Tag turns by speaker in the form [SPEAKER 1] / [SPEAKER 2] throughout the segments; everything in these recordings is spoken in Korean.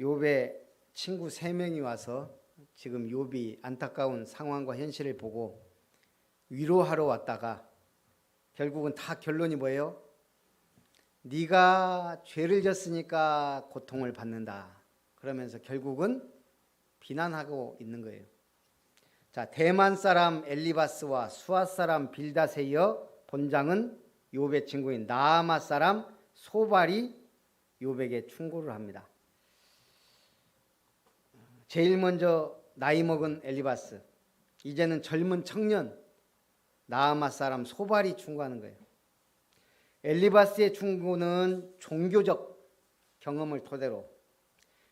[SPEAKER 1] 욥의 친구 세 명이 와서 지금 욥이 안타까운 상황과 현실을 보고 위로하러 왔다가 결국은 다 결론이 뭐예요? 네가 죄를 졌으니까 고통을 받는다. 그러면서 결국은 비난하고 있는 거예요. 자, 대만 사람 엘리바스와 수아 사람 빌닷에 이어 본장은 욥의 친구인 나아마 사람 소발이 욥에게 충고를 합니다. 제일 먼저 나이 먹은 엘리바스, 이제는 젊은 청년 나아마 사람 소발이 충고하는 거예요. 엘리바스의 충고는 종교적 경험을 토대로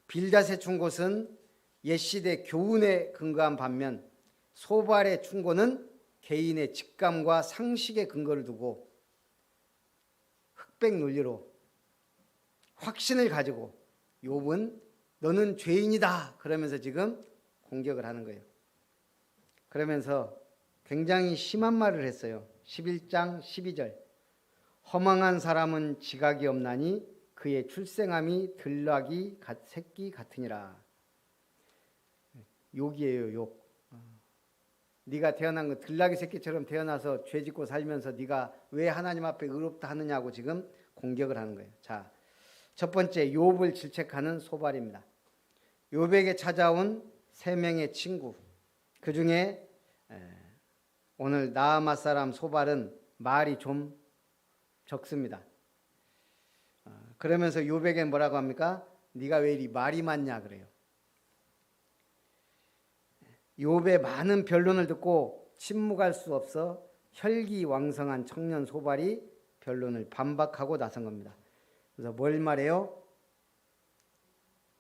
[SPEAKER 1] 빌닷의 충고는 옛 시대 교훈에 근거한 반면 소발의 충고는 개인의 직감과 상식에 근거를 두고 흑백 논리로 확신을 가지고 욥은 너는 죄인이다 그러면서 지금 공격을 하는 거예요. 그러면서 굉장히 심한 말을 했어요. 11장 12절. 허망한 사람은 지각이 없나니 그의 출생함이 들락이 갓 새끼 같으니라. 욕이에요, 욕. 어. 네가 태어난 거 들락이 새끼처럼 태어나서 죄 짓고 살면서 네가 왜 하나님 앞에 의롭다 하느냐고 지금 공격을 하는 거예요. 자, 첫 번째 욥을 질책하는 소발입니다. 욥에게 찾아온 세 명의 친구. 그 중에 오늘 나아마 사람 소발은 말이 좀 적습니다. 어, 그러면서 욥에게 뭐라고 합니까? 네가 왜 이리 말이 많냐 그래요. 욥의 많은 변론을 듣고 침묵할 수 없어 혈기왕성한 청년 소발이 변론을 반박하고 나선 겁니다. 그래서 뭘 말해요?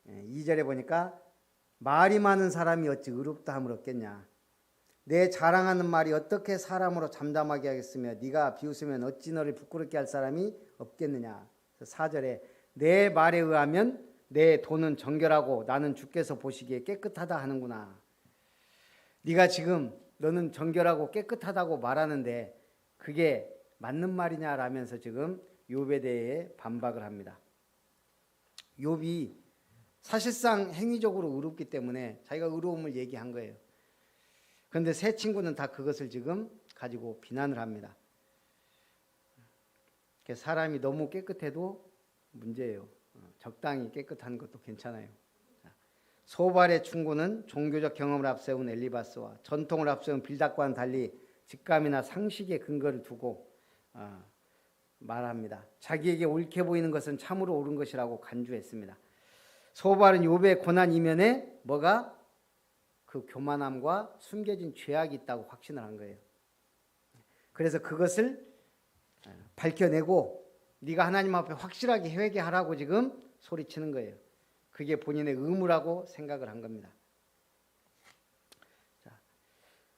[SPEAKER 1] 2절에 보니까 말이 많은 사람이 어찌 의롭다 함을 얻겠냐. 내 자랑하는 말이 어떻게 사람으로 잠잠하게 하겠으며 네가 비웃으면 어찌 너를 부끄럽게 할 사람이 없겠느냐. 4절에 내 말에 의하면 내 돈은 정결하고 나는 주께서 보시기에 깨끗하다 하는구나. 네가 지금 너는 정결하고 깨끗하다고 말하는데 그게 맞는 말이냐라면서 지금 욥에 대해 반박을 합니다. 욥이 사실상 행위적으로 의롭기 때문에 자기가 의로움을 얘기한 거예요. 그런데 세 친구는 다 그것을 지금 가지고 비난을 합니다. 사람이 너무 깨끗해도 문제예요. 어, 적당히 깨끗한 것도 괜찮아요. 소발의 충고는 종교적 경험을 앞세운 엘리바스와 전통을 앞세운 빌닷과는 달리 직감이나 상식의 근거를 두고 어, 말합니다. 자기에게 옳게 보이는 것은 참으로 옳은 것이라고 간주했습니다. 소발은 욥의 고난 이면에 뭐가 그 교만함과 숨겨진 죄악이 있다고 확신을 한 거예요. 그래서 그것을 밝혀내고 네가 하나님 앞에 확실하게 회개하라고 지금 소리치는 거예요. 그게 본인의 의무라고 생각을 한 겁니다.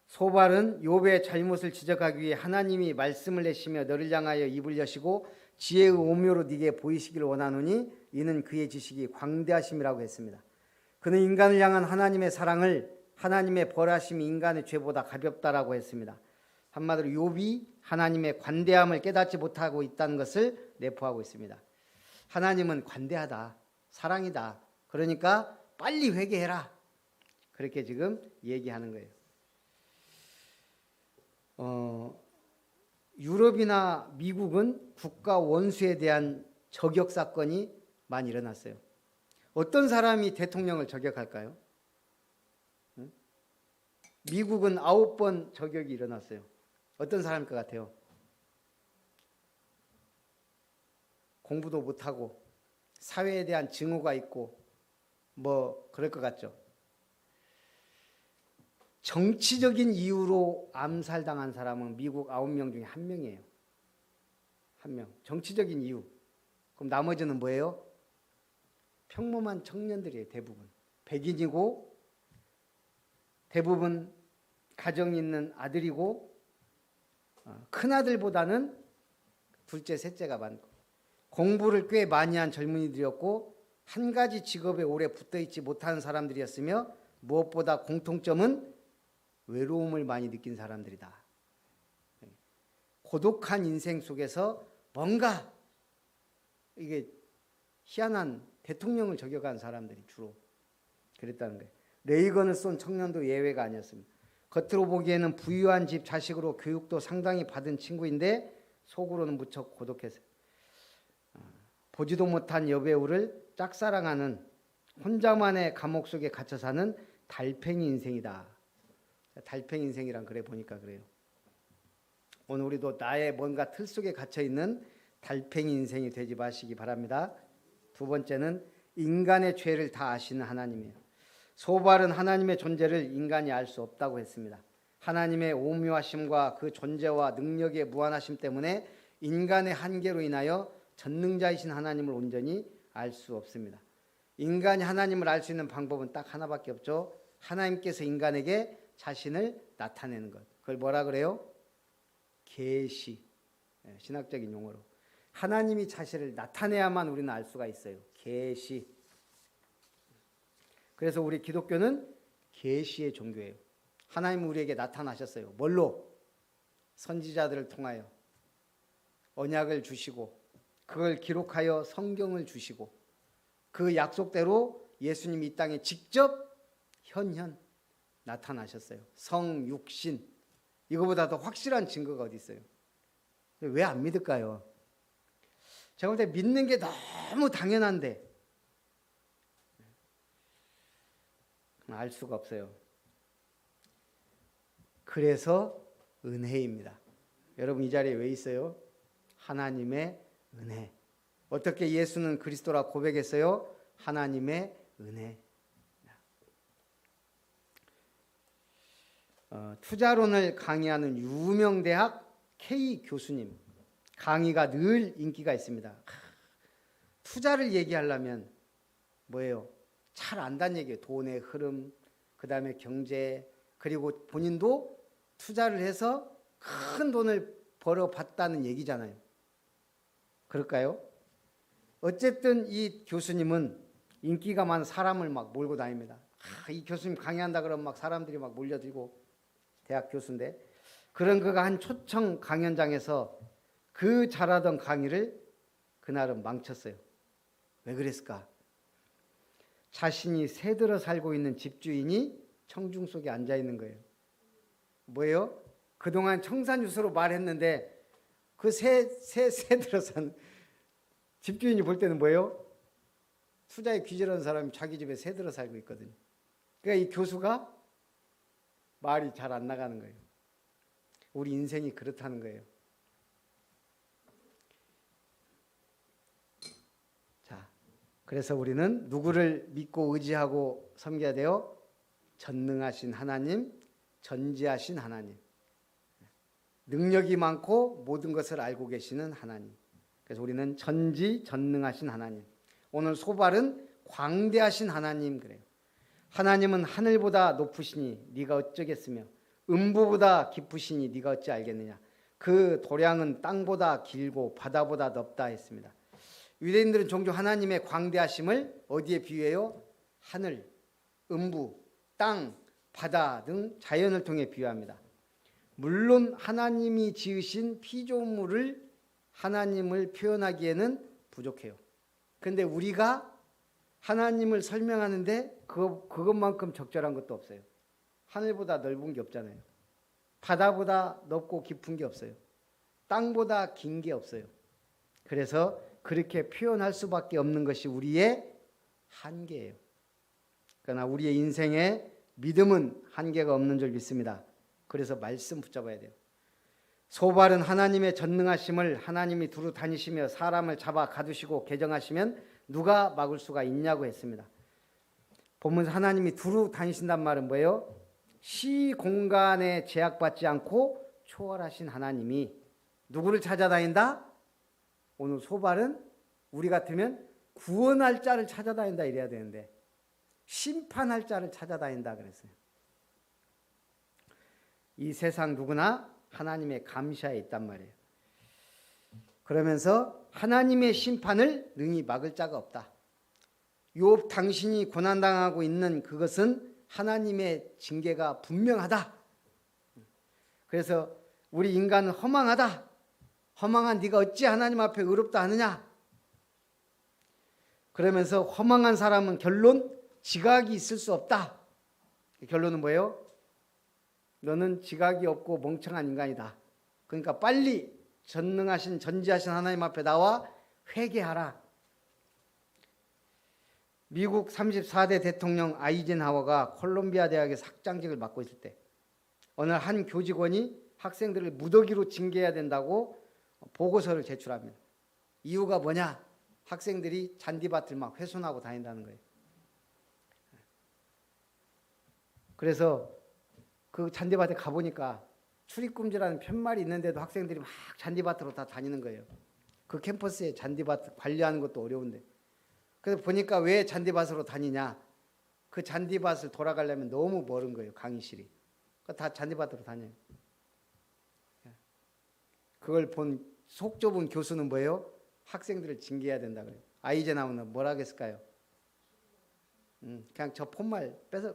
[SPEAKER 1] 소발은 욥의 잘못을 지적하기 위해 하나님이 말씀을 내시며 너를 향하여 입을 여시고 지혜의 오묘로 네게 보이시기를 원하노니 이는 그의 지식이 광대하심이라고 했습니다. 그는 인간을 향한 하나님의 사랑을 하나님의 벌하심이 인간의 죄보다 가볍다라고 했습니다. 한마디로 욥이 하나님의 관대함을 깨닫지 못하고 있다는 것을 내포하고 있습니다. 하나님은 관대하다, 사랑이다. 그러니까 빨리 회개해라. 그렇게 지금 얘기하는 거예요. 어, 유럽이나 미국은 국가 원수에 대한 저격 사건이 많이 일어났어요. 어떤 사람이 대통령을 저격할까요? 미국은 아홉 번 저격이 일어났어요. 어떤 사람일 것 같아요? 공부도 못하고 사회에 대한 증오가 있고 뭐 그럴 것 같죠. 정치적인 이유로 암살당한 사람은 미국 아홉 명 중에 한 명이에요. 한 명. 정치적인 이유. 그럼 나머지는 뭐예요? 평범한 청년들이에요, 대부분. 백인이고 대부분 가정 있는 아들이고 어, 큰 아들보다는 둘째, 셋째가 많고 공부를 꽤 많이 한 젊은이들이었고 한 가지 직업에 오래 붙어 있지 못하는 사람들이었으며 무엇보다 공통점은 외로움을 많이 느낀 사람들이다. 고독한 인생 속에서 뭔가 이게 희한한 대통령을 저격한 사람들이 주로 그랬다는 거예요. 레이건을 쏜 청년도 예외가 아니었습니다. 겉으로 보기에는 부유한 집 자식으로 교육도 상당히 받은 친구인데 속으로는 무척 고독했어요. 어, 보지도 못한 여배우를 짝사랑하는 혼자만의 감옥 속에 갇혀 사는 달팽이 인생이다. 달팽이 인생이란 그래 보니까 그래요. 오늘 우리도 나의 뭔가 틀 속에 갇혀 있는 달팽이 인생이 되지 마시기 바랍니다. 두 번째는 인간의 죄를 다 아시는 하나님이에요. 소발은 하나님의 존재를 인간이 알 수 없다고 했습니다. 하나님의 오묘하심과 그 존재와 능력의 무한하심 때문에 인간의 한계로 인하여 전능자이신 하나님을 온전히 알 수 없습니다. 인간이 하나님을 알 수 있는 방법은 딱 하나밖에 없죠. 하나님께서 인간에게 자신을 나타내는 것. 그걸 뭐라 그래요? 계시. 예, 신학적인 용어로. 하나님이 자신을 나타내야만 우리는 알 수가 있어요. 계시. 그래서 우리 기독교는 계시의 종교예요. 하나님 우리에게 나타나셨어요. 뭘로? 선지자들을 통하여 언약을 주시고 그걸 기록하여 성경을 주시고 그 약속대로 예수님이 이 땅에 직접 현현 나타나셨어요. 성육신 이거보다 더 확실한 증거가 어디 있어요? 왜 안 믿을까요? 제가 볼 때 믿는 게 너무 당연한데 알 수가 없어요. 그래서 은혜입니다. 여러분 이 자리에 왜 있어요? 하나님의 은혜. 어떻게 예수는 그리스도라 고백했어요? 하나님의 은혜. 어, 투자론을 강의하는 유명 대학 K 교수님 강의가 늘 인기가 있습니다. 투자를 얘기하려면 뭐예요? 잘 안다는 얘기예요. 돈의 흐름, 그 다음에 경제, 그리고 본인도 투자를 해서 큰 돈을 벌어봤다는 얘기잖아요. 그럴까요? 어쨌든 이 교수님은 인기가 많은 사람을 막 몰고 다닙니다. 아, 이 교수님 강의한다 그러면 막 사람들이 막 몰려들고 대학 교수인데 그런 그가 한 초청 강연장에서 그 잘하던 강의를 그날은 망쳤어요. 왜 그랬을까? 자신이 새들어 살고 있는 집주인이 청중 속에 앉아 있는 거예요. 뭐예요? 그동안 청산유수로 말했는데 그 새, 새, 새들어 산 집주인이 볼 때는 뭐예요? 투자에 귀절한 사람이 자기 집에 새들어 살고 있거든요. 그러니까 이 교수가 말이 잘 안 나가는 거예요. 우리 인생이 그렇다는 거예요. 자, 그래서 우리는 누구를 믿고 의지하고 섬겨야 돼요? 전능하신 하나님, 전지하신 하나님. 능력이 많고 모든 것을 알고 계시는 하나님. 그래서 우리는 전지 전능하신 하나님. 오늘 소발은 광대하신 하나님 그래요. 하나님은 하늘보다 높으시니 네가 어쩌겠으며 음부보다 깊으시니 네가 어찌 알겠느냐. 그 도량은 땅보다 길고 바다보다 넓다 했습니다. 유대인들은 종종 하나님의 광대하심을 어디에 비유해요? 하늘, 음부, 땅, 바다 등 자연을 통해 비유합니다. 물론 하나님이 지으신 피조물을 하나님을 표현하기에는 부족해요. 근데 우리가 하나님을 설명하는데 그 그것만큼 적절한 것도 없어요. 하늘보다 넓은 게 없잖아요. 바다보다 넓고 깊은 게 없어요. 땅보다 긴 게 없어요. 그래서 그렇게 표현할 수밖에 없는 것이 우리의 한계예요. 그러나 우리의 인생에 믿음은 한계가 없는 줄 믿습니다. 그래서 말씀 붙잡아야 돼요. 소발은 하나님의 전능하심을 하나님이 두루 다니시며 사람을 잡아 가두시고 개정하시면 누가 막을 수가 있냐고 했습니다. 보면 하나님이 두루 다니신단 말은 뭐예요? 시 공간에 제약받지 않고 초월하신 하나님이 누구를 찾아다닌다? 오늘 소발은 우리 같으면 구원할 자를 찾아다닌다 이래야 되는데 심판할 자를 찾아다닌다 그랬어요. 이 세상 누구나 하나님의 감시하에 있단 말이에요. 그러면서 하나님의 심판을 능히 막을 자가 없다. 욥 당신이 고난 당하고 있는 그것은 하나님의 징계가 분명하다. 그래서 우리 인간은 허망하다. 허망한 네가 어찌 하나님 앞에 의롭다 하느냐? 그러면서 허망한 사람은 결론 지각이 있을 수 없다. 결론은 뭐예요? 너는 지각이 없고 멍청한 인간이다. 그러니까 빨리 전능하신 전지하신 하나님 앞에 나와 회개하라. 미국 34대 대통령 아이젠하워가 콜롬비아 대학에서 학장직을 맡고 있을 때 어느 한 교직원이 학생들을 무더기로 징계해야 된다고 보고서를 제출합니다. 이유가 뭐냐? 학생들이 잔디밭을 막 훼손하고 다닌다는 거예요. 그래서 그 잔디밭에 가보니까 출입금지라는 편말이 있는데도 학생들이 막 잔디밭으로 다 다니는 거예요. 그 캠퍼스에 잔디밭 관리하는 것도 어려운데. 그래서 보니까 왜 잔디밭으로 다니냐? 그 잔디밭을 돌아가려면 너무 멀은 거예요. 강의실이. 그다 잔디밭으로 다녀요. 그걸 본 속 좁은 교수는 뭐예요? 학생들을 징계해야 된다 그래요. 아이젠하우는 뭐라 했을까요? 음, 그냥 저 폰말 빼서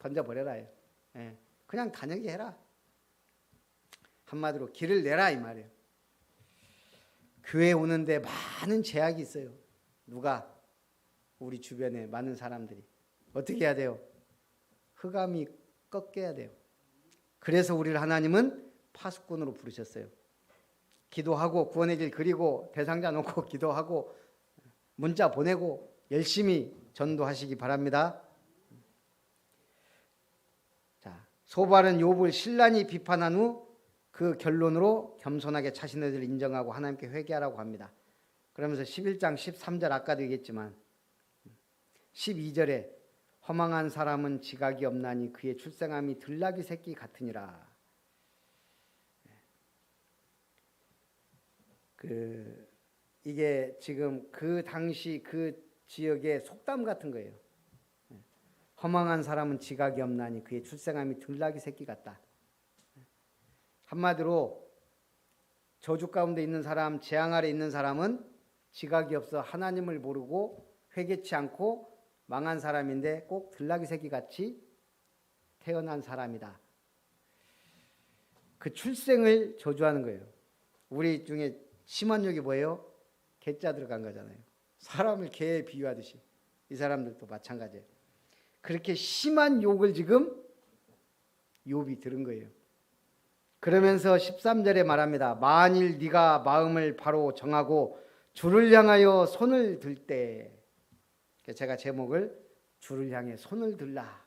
[SPEAKER 1] 던져버려라. 예. 그냥 다니게 해라. 한마디로 길을 내라 이 말이에요. 교회 오는데 많은 제약이 있어요. 누가 우리 주변에 많은 사람들이 어떻게 해야 돼요? 흑암이 꺾여야 돼요. 그래서 우리를 하나님은 파수꾼으로 부르셨어요. 기도하고 구원의 길 그리고 대상자 놓고 기도하고 문자 보내고 열심히 전도하시기 바랍니다. 자, 소발은 욥을 신란히 비판한 후 그 결론으로 겸손하게 자신의 죄를 인정하고 하나님께 회개하라고 합니다. 그러면서 11장 13절 아까도 얘기했지만 12절에 허망한 사람은 지각이 없나니 그의 출생함이 들나귀 새끼 같으니라. 그 이게 지금 그 당시 그 지역의 속담 같은 거예요. 허망한 사람은 지각이 없나니 그의 출생함이 들나귀 새끼 같다. 한마디로 저주 가운데 있는 사람, 재앙 아래 있는 사람은 지각이 없어 하나님을 모르고 회개치 않고 망한 사람인데 꼭 들나귀 새끼 같이 태어난 사람이다. 그 출생을 저주하는 거예요. 우리 중에 심한 욕이 뭐예요? 개자 들어간 거잖아요. 사람을 개에 비유하듯이 이 사람들도 마찬가지예요. 그렇게 심한 욕을 지금 욥이 들은 거예요. 그러면서 13절에 말합니다. 만일 네가 마음을 바로 정하고 주를 향하여 손을 들 때 제가 제목을 주를 향해 손을 들라.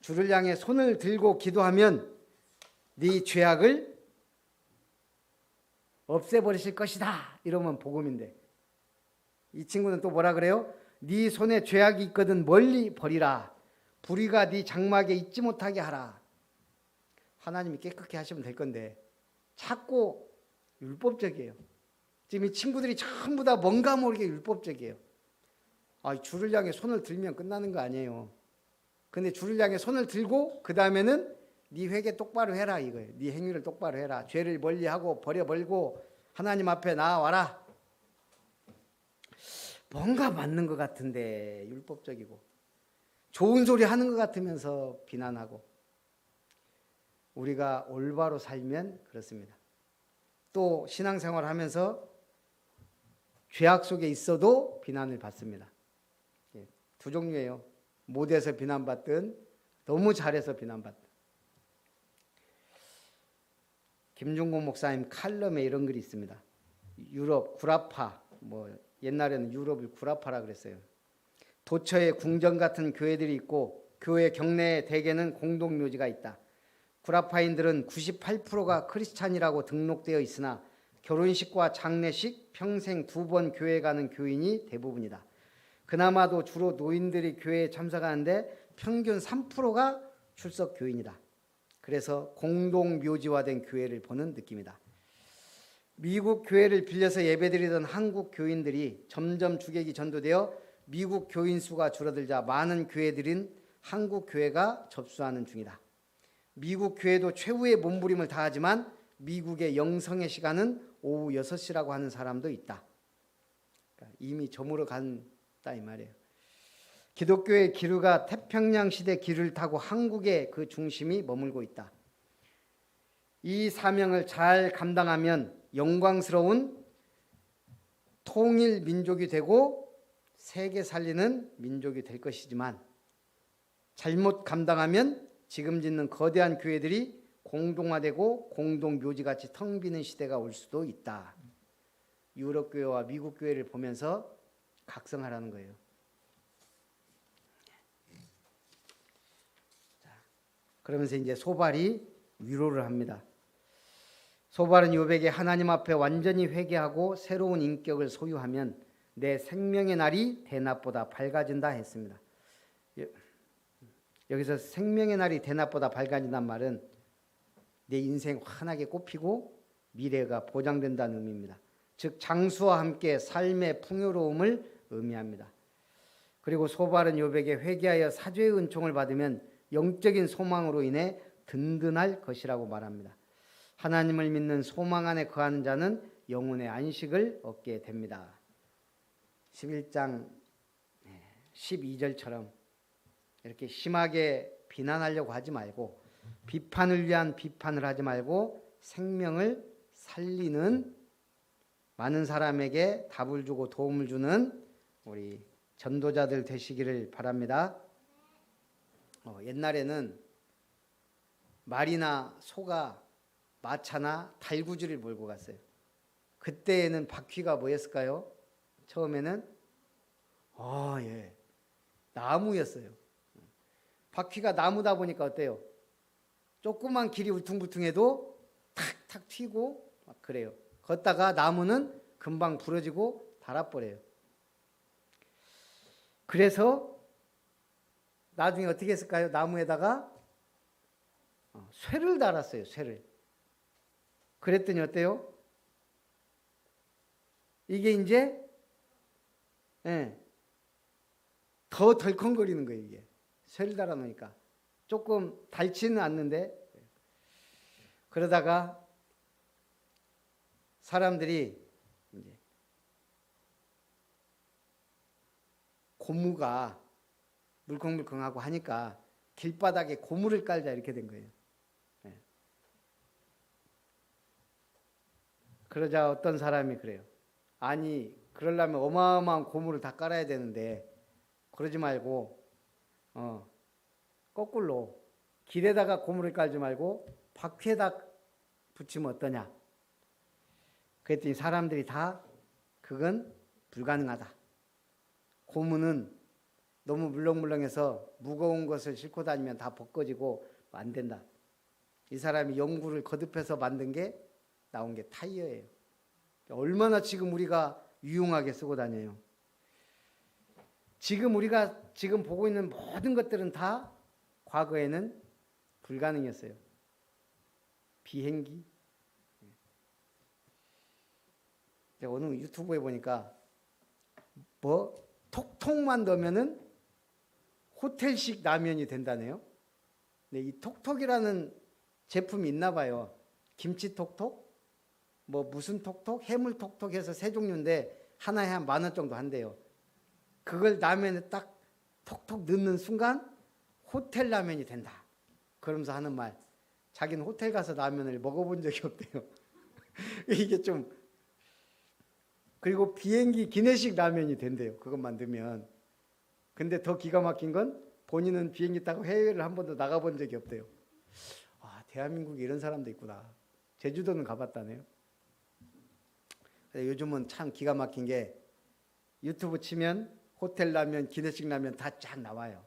[SPEAKER 1] 주를 향해 손을 들고 기도하면 네 죄악을 없애버리실 것이다. 이러면 복음인데 이 친구는 또 뭐라 그래요? 네 손에 죄악이 있거든 멀리 버리라. 불의가 네 장막에 있지 못하게 하라. 하나님이 깨끗게 하시면 될 건데 자꾸 율법적이에요. 지금 이 친구들이 전부 다 뭔가 모르게 율법적이에요. 아, 줄을 향해 손을 들면 끝나는 거 아니에요. 근데 줄을 향해 손을 들고 그 다음에는 네 회개 똑바로 해라 이거예요. 네 행위를 똑바로 해라. 죄를 멀리하고 버려 버리고 하나님 앞에 나와라. 뭔가 맞는 것 같은데 율법적이고 좋은 소리 하는 것 같으면서 비난하고 우리가 올바로 살면 그렇습니다. 또 신앙생활 하면서 죄악 속에 있어도 비난을 받습니다. 예, 두 종류예요. 못해서 비난받든 너무 잘해서 비난받든. 김중곤 목사님 칼럼에 이런 글이 있습니다. 유럽 구라파 뭐 옛날에는 유럽을 구라파라 그랬어요. 도처에 궁전 같은 교회들이 있고 교회 경내에 대개는 공동 묘지가 있다. 구라파인들은 98%가 크리스찬이라고 등록되어 있으나 결혼식과 장례식 평생 두 번 교회 가는 교인이 대부분이다. 그나마도 주로 노인들이 교회에 참석하는데 평균 3%가 출석 교인이다. 그래서 공동 묘지화된 교회를 보는 느낌이다. 미국 교회를 빌려서 예배드리던 한국 교인들이 점점 주객이 전도되어 미국 교인 수가 줄어들자 많은 교회들인 한국 교회가 접수하는 중이다. 미국 교회도 최후의 몸부림을 다하지만 미국의 영성의 시간은 오후 6시라고 하는 사람도 있다. 그러니까 이미 저물어 간다 이 말이에요. 기독교의 기류가 태평양 시대 기류를 타고 한국의 그 중심이 머물고 있다. 이 사명을 잘 감당하면 영광스러운 통일 민족이 되고 세계 살리는 민족이 될 것이지만 잘못 감당하면 지금 짓는 거대한 교회들이 공동화되고 공동묘지 같이 텅 비는 시대가 올 수도 있다. 유럽 교회와 미국 교회를 보면서 각성하라는 거예요. 그러면서 이제 소발이 위로를 합니다. 소발은 요백에 하나님 앞에 완전히 회개하고 새로운 인격을 소유하면 내 생명의 날이 대낮보다 밝아진다 했습니다. 여- 여기서 생명의 날이 대낮보다 밝아진단 말은 내 인생 환하게 꽃피고 미래가 보장된다는 의미입니다. 즉 장수와 함께 삶의 풍요로움을 의미합니다. 그리고 소발은 요백에 회개하여 사죄의 은총을 받으면 영적인 소망으로 인해 든든할 것이라고 말합니다. 하나님을 믿는 소망 안에 거하는 자는 영혼의 안식을 얻게 됩니다. 11장 12절처럼 이렇게 심하게 비난하려고 하지 말고 비판을 위한 비판을 하지 말고 생명을 살리는 많은 사람에게 답을 주고 도움을 주는 우리 전도자들 되시기를 바랍니다. 어, 옛날에는 말이나 소가 마차나 달구지를 몰고 갔어요. 그때에는 바퀴가 뭐였을까요? 처음에는 아 예, 나무였어요. 바퀴가 나무다 보니까 어때요? 조그만 길이 울퉁불퉁해도 탁탁 튀고 막 그래요. 걷다가 나무는 금방 부러지고 닳아버려요. 그래서 나중에 어떻게 했을까요? 나무에다가 어, 쇠를 달았어요. 쇠를. 그랬더니 어때요? 이게 이제 예, 더 덜컹거리는 거예요. 이게 쇠를 달아놓으니까 조금 닳지는 않는데 그러다가 사람들이 이제 고무가 물컹물컹하고 하니까 길바닥에 고무를 깔자 이렇게 된 거예요. 예. 그러자 어떤 사람이 그래요. 아니 그러려면 어마어마한 고무를 다 깔아야 되는데 그러지 말고 어, 거꾸로 길에다가 고무를 깔지 말고 바퀴에다 붙이면 어떠냐? 그랬더니 사람들이 다 그건 불가능하다. 고무는 너무 물렁물렁해서 무거운 것을 싣고 다니면 다 벗겨지고 안 된다. 이 사람이 연구를 거듭해서 만든 게 나온 게 타이어예요. 얼마나 지금 우리가 유용하게 쓰고 다녀요. 지금 우리가 지금 보고 있는 모든 것들은 다 과거에는 불가능했어요. 비행기. 어느 유튜브에 보니까 뭐 톡톡만 넣으면은 호텔식 라면이 된다네요. 근데 이 톡톡이라는 제품이 있나 봐요. 김치 톡톡, 뭐 무슨 톡톡, 해물 톡톡 해서 세 종류인데 하나에 한 만 원 정도 한대요. 그걸 라면에 딱 톡톡 넣는 순간 호텔 라면이 된다. 그러면서 하는 말. 자기는 호텔 가서 라면을 먹어본 적이 없대요. 이게 좀 그리고 비행기 기내식 라면이 된대요. 그것 만들면. 근데 더 기가 막힌 건 본인은 비행기 타고 해외를 한 번도 나가본 적이 없대요. 아, 대한민국에 이런 사람도 있구나. 제주도는 가봤다네요. 요즘은 참 기가 막힌 게 유튜브 치면 호텔 라면, 기내식 라면 다 쫙 나와요.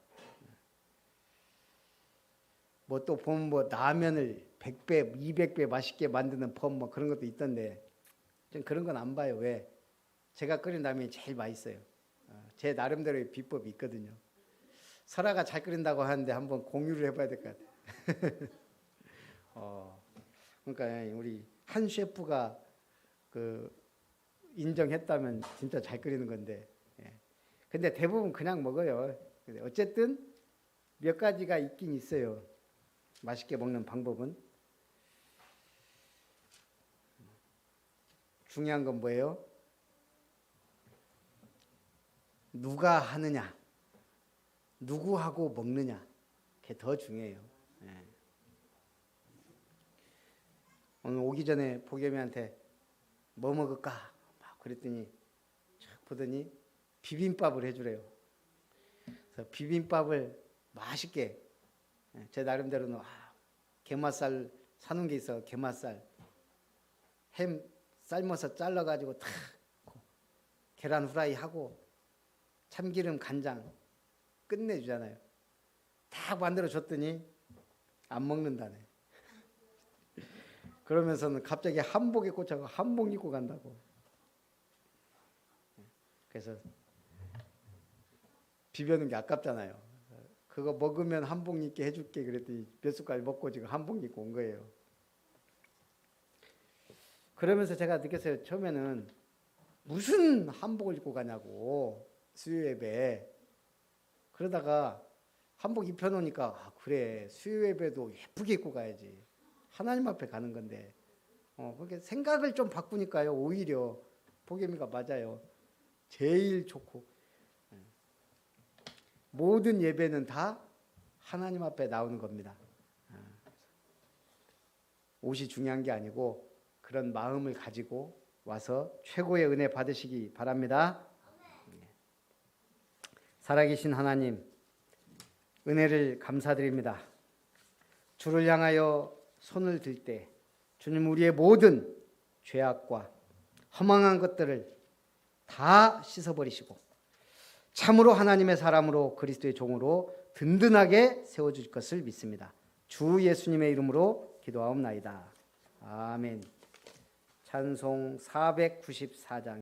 [SPEAKER 1] 뭐 또 보면 뭐 라면을 100배, 200배 맛있게 만드는 법 뭐 그런 것도 있던데 전 그런 건 안 봐요. 왜? 제가 끓인 라면이 제일 맛있어요. 어, 제 나름대로의 비법이 있거든요. 설아가 잘 끓인다고 하는데 한번 공유를 해봐야 될 것 같아요. 어, 그러니까 우리 한 셰프가 그 인정했다면 진짜 잘 끓이는 건데. 예. 근데 대부분 그냥 먹어요. 어쨌든 몇 가지가 있긴 있어요. 맛있게 먹는 방법은. 중요한 건 뭐예요? 누가 하느냐, 누구하고 먹느냐, 그게 더 중요해요. 예. 오늘 오기 전에 보겸이한테 뭐 먹을까? 막 그랬더니 보더니 비빔밥을 해주래요. 그래서 비빔밥을 맛있게 예, 제 나름대로는 아, 게맛살 사놓은 게 있어 게맛살 햄 삶아서 잘라가지고 탁 계란 후라이 하고 참기름 간장 끝내주잖아요. 딱 만들어 줬더니 안 먹는다네. 그러면서는 갑자기 한복에 꽂혀서 한복 입고 간다고. 그래서 비벼는 게 아깝잖아요. 그거 먹으면 한복 입게 해줄게 그랬더니 몇 숟갈 먹고 지금 한복 입고 온 거예요. 그러면서 제가 느꼈어요. 처음에는 무슨 한복을 입고 가냐고 수요 예배. 그러다가 한복 입혀 놓으니까 아, 그래 수요 예배도 예쁘게 입고 가야지. 하나님 앞에 가는 건데. 어, 그렇게 생각을 좀 바꾸니까요. 오히려 보겸이가 맞아요. 제일 좋고 예. 모든 예배는 다 하나님 앞에 나오는 겁니다. 아, 옷이 중요한 게 아니고 그런 마음을 가지고 와서 최고의 은혜 받으시기 바랍니다. 예. 살아계신 하나님, 은혜를 감사드립니다. 주를 향하여 손을 들 때 주님 우리의 모든 죄악과 허망한 것들을 다 씻어버리시고 참으로 하나님의 사람으로 그리스도의 종으로 든든하게 세워줄 것을 믿습니다. 주 예수님의 이름으로 기도하옵나이다. 아멘. 찬송 494장